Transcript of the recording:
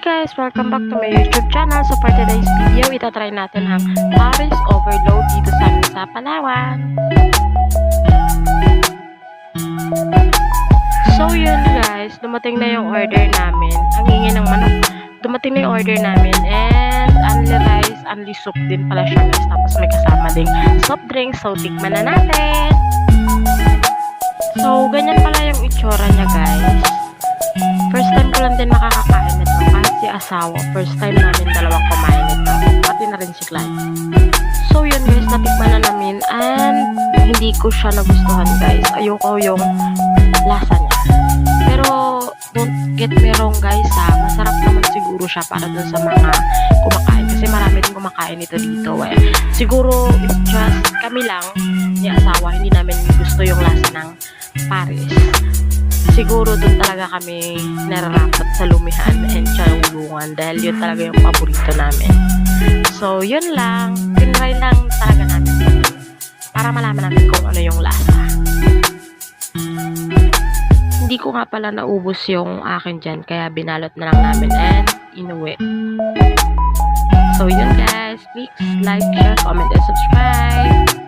guys! Welcome back to my YouTube channel. So for today's video, itatry natin ang Paris Overload dito sa amin sa Palawan. So yun guys, dumating na yung order namin. Ang ingay ng manok. Dumating na yung order namin and only rice, only soup din pala siya guys. Tapos may kasama ding soft drinks. So tikman na natin. So ganyan pala yung itsura niya guys. First time ko lang din makakakain si asawa, first time namin dalawang kumain nito. Pati na rin si Clyde. So yun guys, natikman na namin and hindi ko siya nagustuhan guys. Ayoko yung lasa niya. Pero don't get me wrong guys ha. Masarap naman siguro siya para dun sa mga kumakain. Kasi marami din kumakain nito dito eh. Siguro it's just kami lang ni asawa. Hindi namin gusto yung lasa ng Paris siguro doon talaga kami nararapat sa Lumihan and Chalungan dahil yun talaga yung paborito namin. So, yun lang. Tinry lang talaga namin para malaman namin kung ano yung lasa. Hindi ko nga pala naubos yung akin dyan kaya binalot na lang namin and inuwi. So, yun guys. Please like, share, comment, and subscribe.